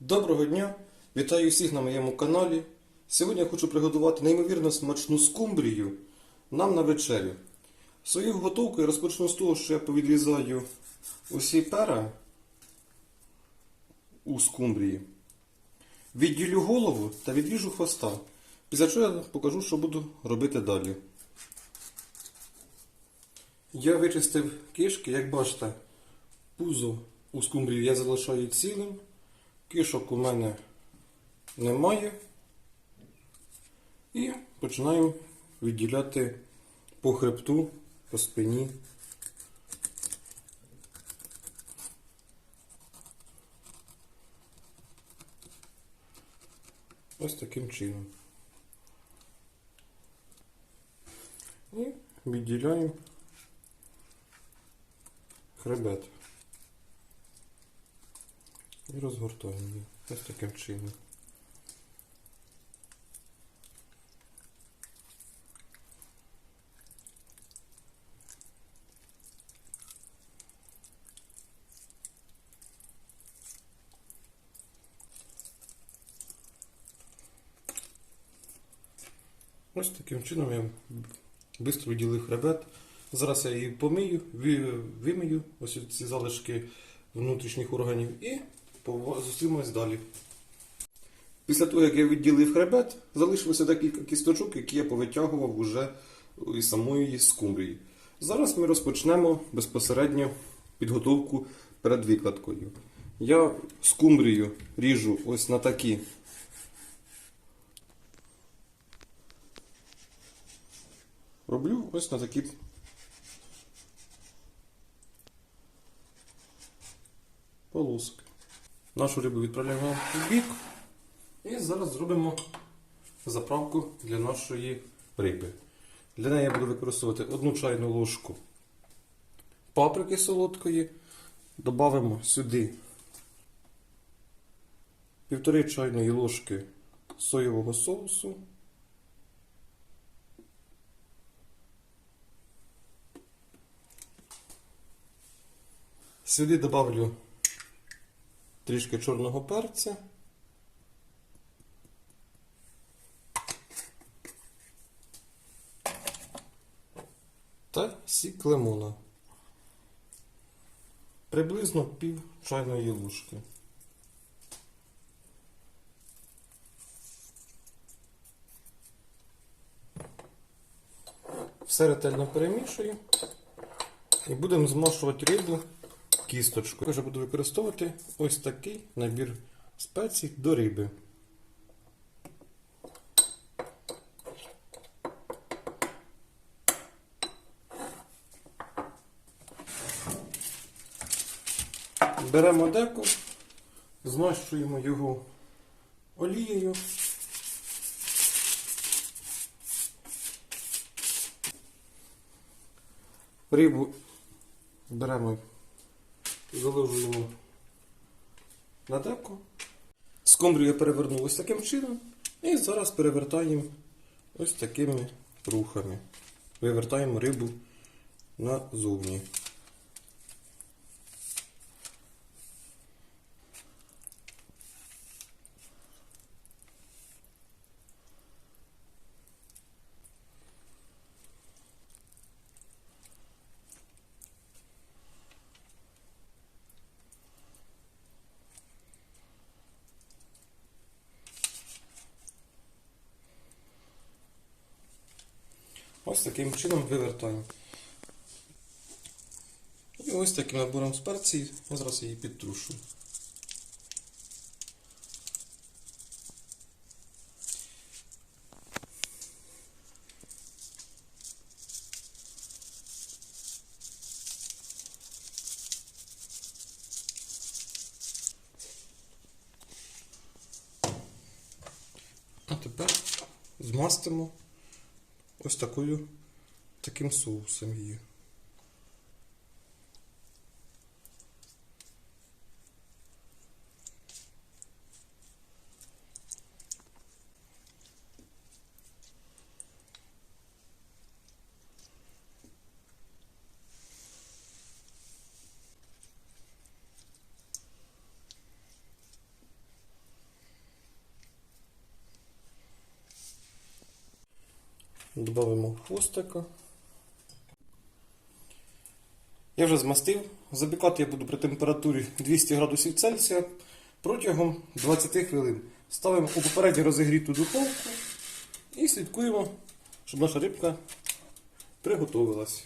Доброго дня! Вітаю всіх на моєму каналі. Сьогодні я хочу приготувати неймовірно смачну скумбрію нам на вечерю. Свою готовку я розпочну з того, що я повідрізаю усі пера у скумбрії. Відділю голову та відріжу хвоста. Після чого я покажу, що буду робити далі. Я вичистив кишки, як бачите, пузо у скумбрії я залишаю цілим. Кишок у мене немає. І починаю відділяти по хребту, по спині. Ось таким чином. І відділяю хребет. І розгортаємо її ось таким чином. Ось таким чином я швидко відділив хребет. Зараз я її помию, вимию ось ці залишки внутрішніх органів і зустрінемось далі. Після того, як я відділив хребет, залишилося декілька кісточок, які я повитягував уже із самої скумбрії. Зараз ми розпочнемо безпосередньо підготовку перед викладкою. Я скумбрію ріжу ось на такі роблю ось на такі полоски. Нашу рибу відправляємо в бік. І зараз зробимо заправку для нашої риби. Для неї я буду використовувати одну чайну ложку паприки солодкої. Добавимо сюди півтори чайної ложки соєвого соусу. Сюди добавлю трішки чорного перця. Та сік лимона. Приблизно пів чайної ложки. Все ретельно перемішую і будемо змашувати рибу кісточкою. Я буду використовувати ось такий набір спецій до риби. Беремо деко, змащуємо його олією. Рибу беремо заложуємо на деко. Скумбрію перевернули ось таким чином. І зараз перевертаємо ось такими рухами. Вивертаємо рибу назовні. Ось таким чином вивертаємо. І ось таким набором спецій я зараз її підтрушу. А тепер змастимо ось такою таким соусом її. Додаємо хвостика. Я вже змастив. Запікати я буду при температурі 200 градусів Цельсія протягом 20 хвилин. Ставимо у попередньо розігріту духовку і слідкуємо, щоб наша рибка приготувалась.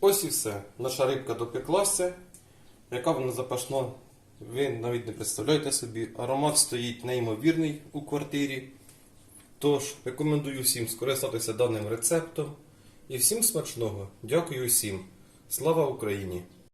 Ось і все. Наша рибка допеклася. Яка вона запашна, ви навіть не представляєте собі. Аромат стоїть неймовірний у квартирі. Тож, рекомендую всім скористатися даним рецептом. І всім смачного. Дякую всім. Слава Україні!